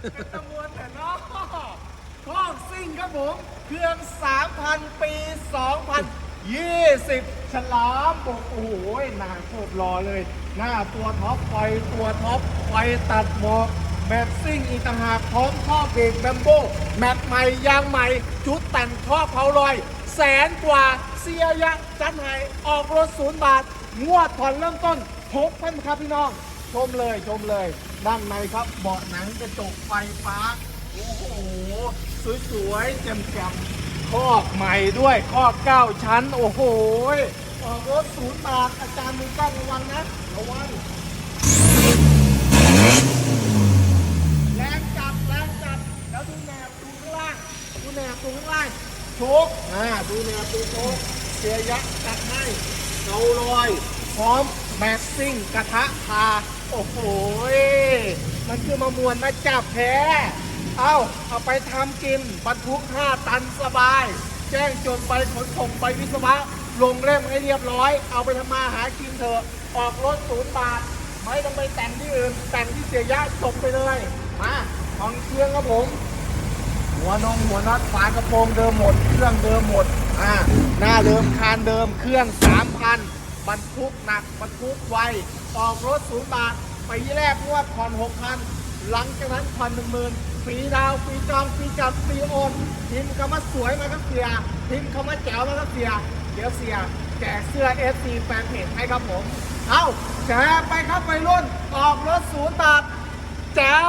เป็นตะมวนแต่นอกคลองซิ่งครับผม เครื่อง 3,000 ปี 2,020 ฉลามบกโอ้โหหนาโคบรอเลย หน้าตัวท็อปไฟตัวท็อปไฟตัดหมอกแมปซิ่งอีกตหากพร้อมท่อเบรกแบมโบแมปใหม่ยางใหม่ชุดแต่งท่อเผาลอย แสนกว่าเซียยะจันไหออกรถศูนย์บาท งวดผ่อนเริ่มต้น6,000ครับพี่น้อง ชมเลยชมเลย ด้านในครับเบาะหนังกระจกไฟฟ้า โอ้โห สวยๆแจ่มๆคอกใหม่ด้วยคอกเก้าชั้น โอ้โหออกรถศูนย์บาทอาจารย์มือกล้องระวังนะระวังแรงจับแรงจับแล้วดูแนบดูข้างล่างดูแนบดูข้างล่างโชกอ่าดูแนบดูโชกเสียยักษ์จัดให้เกาลอย พร้อมแม็กซิ่งกระทะพาโอ้โห มันคือมามวนมาจับแพ้เอาเอาไปทำกินบรรทุก 5 ตันสบาย แจ้งจนไปขนส่งไปวิศวะ ลงเล่มให้เรียบร้อย เอาไปทำมาหากินเถอะ ออกรถศูนย์บาท ไม่ต้องไปแต่งที่อื่น แต่งที่เสียยะจบไปเลย มาห้องเครื่องครับผม หัวนงหัวน็อตฝากระโปรงเดิมหมด เครื่องเดิมหมด อ่า หน้าเดิมคานเดิม เครื่อง 3,000บรรทุกหนักบรรทุกไว ออกรถศูนย์บาท ปีแรกงวดผ่อนหกพันหลังจากนั้นผ่อน10,000ฟรีดาวฟรีจองฟรีจับฟรีโอนพิมพ์คำว่าสวยมาครับเสียพิมพ์คำว่าแจ๋วมาครับเสียเดี๋ยวเสียแจกเสื้อ FC แฟนเพจให้ครับผม เอาแจกไปครับไปรุ่นออกรถศูนย์บาทแจ๋ว